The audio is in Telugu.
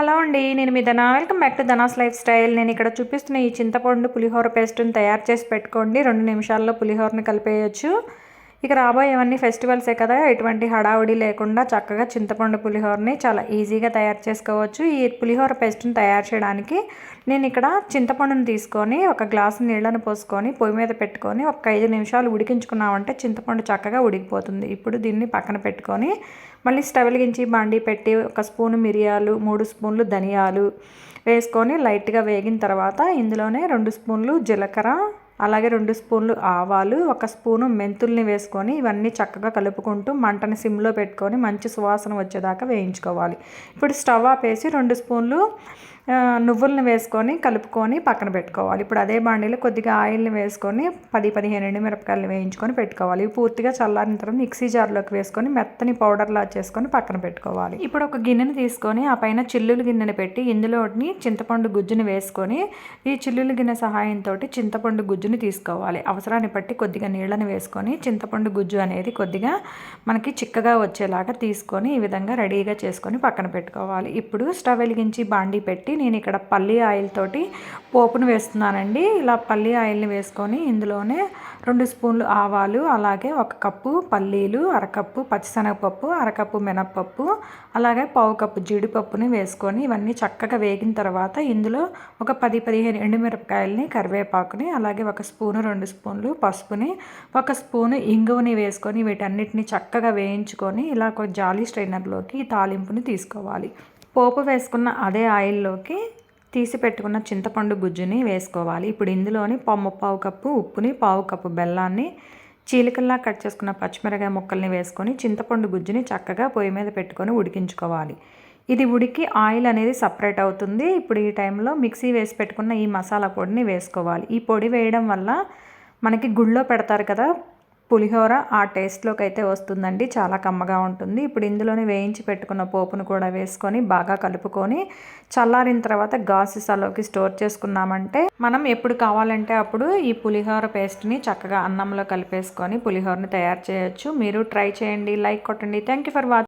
హలో అండి నేను మీ Dhana. Welcome back to Dhana's lifestyle. నేను ఇక్కడ చూపిస్తున్న ఈ చింతపండు పులిహోర పేస్ట్ని తయారు చేసి పెట్టుకోండి. రెండు నిమిషాల్లో పులిహోరని కలిపేయచ్చు. ఇక రాబోయేవన్నీ ఫెస్టివల్సే కదా ఎటువంటి హడావుడి లేకుండా చక్కగా చింతపండు పులిహోరని చాలా ఈజీగా తయారు చేసుకోవచ్చు. ఈ పులిహోర పేస్ట్ని తయారు చేయడానికి నేను ఇక్కడ చింతపండుని తీసుకొని ఒక గ్లాసు నీళ్ళను పోసుకొని పొయ్యి మీద పెట్టుకొని ఒక ఐదు నిమిషాలు ఉడికించుకున్నామంటే చింతపండు చక్కగా ఉడికిపోతుంది. ఇప్పుడు దీన్ని పక్కన పెట్టుకొని మళ్ళీ స్టవ్ వెలిగించి బాండీ పెట్టి ఒక స్పూను మిరియాలు మూడు స్పూన్లు ధనియాలు వేసుకొని లైట్గా వేగిన తర్వాత ఇందులోనే రెండు స్పూన్లు జీలకర్ర అలాగే రెండు స్పూన్లు ఆవాలు ఒక స్పూను మెంతుల్ని వేసుకొని ఇవన్నీ చక్కగా కలుపుకుంటూ మంటని సిమ్లో పెట్టుకొని మంచి సువాసన వచ్చేదాకా వేయించుకోవాలి. ఇప్పుడు స్టవ్ ఆపేసి రెండు స్పూన్లు నువ్వులను వేసుకొని కలుపుకొని పక్కన పెట్టుకోవాలి. ఇప్పుడు అదే బాండీలో కొద్దిగా ఆయిల్ని వేసుకొని పది పదిహేను ఎండు మిరపకాయలు వేయించుకొని పెట్టుకోవాలి. పూర్తిగా చల్లారిన తర్వాత మిక్సీ జార్లోకి వేసుకొని మెత్తని పౌడర్లా చేసుకొని పక్కన పెట్టుకోవాలి. ఇప్పుడు ఒక గిన్నెని తీసుకొని ఆ పైన చిల్లులు గిన్నెని పెట్టి ఇందులోని చింతపండు గుజ్జుని వేసుకొని ఈ చిల్లులు గిన్నె సహాయంతో చింతపండు గుజ్జుని తీసుకోవాలి. అవసరాన్ని బట్టి కొద్దిగా నీళ్ళని వేసుకొని చింతపండు గుజ్జు అనేది కొద్దిగా మనకి చిక్కగా వచ్చేలాగా తీసుకొని ఈ విధంగా రెడీగా చేసుకొని పక్కన పెట్టుకోవాలి. ఇప్పుడు స్టవ్ వెలిగించి బాండీ పెట్టి నేను ఇక్కడ పల్లి ఆయిల్ తోటి పోపును వేస్తున్నానండి. ఇలా పల్లి ఆయిల్ని వేసుకొని ఇందులోనే రెండు స్పూన్లు ఆవాలు అలాగే ఒక కప్పు పల్లీలు అరకప్పు పచ్చిశనగపప్పు అరకప్పు మినప్పప్పు అలాగే పావు కప్పు జీడిపప్పుని వేసుకొని ఇవన్నీ చక్కగా వేగిన తర్వాత ఇందులో ఒక పది పదిహేను ఎండుమిరపకాయలని కరివేపాకుని అలాగే ఒక స్పూను రెండు స్పూన్లు పసుపుని ఒక స్పూను ఇంగువని వేసుకొని వీటన్నిటిని చక్కగా వేయించుకొని ఇలా ఒక జాలీ స్ట్రైనర్లోకి తాలింపుని తీసుకోవాలి. పోపు వేసుకున్న అదే ఆయిల్లోకి తీసి పెట్టుకున్న చింతపండు గుజ్జుని వేసుకోవాలి. ఇప్పుడు ఇందులోని పావు కప్పు ఉప్పుని పావు కప్పు బెల్లాన్ని చీలికల్లా కట్ చేసుకున్న పచ్చిమిరకాయ ముక్కల్ని వేసుకొని చింతపండు గుజ్జుని చక్కగా పొయ్యి మీద పెట్టుకొని ఉడికించుకోవాలి. ఇది ఉడికి ఆయిల్ అనేది సపరేట్ అవుతుంది. ఇప్పుడు ఈ టైంలో మిక్సీ వేసి పెట్టుకున్న ఈ మసాలా పొడిని వేసుకోవాలి. ఈ పొడి వేయడం వల్ల మనకి గుళ్ళో పెడతారు కదా పులిహోర ఆ టేస్ట్లోకి అయితే వస్తుందండి. చాలా కమ్మగా ఉంటుంది. ఇప్పుడు ఇందులోనే వేయించి పెట్టుకున్న పోపును కూడా వేసుకొని బాగా కలుపుకొని చల్లారిన తర్వాత గాసిసాలోకి స్టోర్ చేసుకున్నామంటే మనం ఎప్పుడు కావాలంటే అప్పుడు ఈ పులిహోర పేస్ట్ని చక్కగా అన్నంలో కలిపేసుకొని పులిహోరని తయారు చేయొచ్చు. మీరు ట్రై చేయండి లైక్ కొట్టండి. Thank you for watching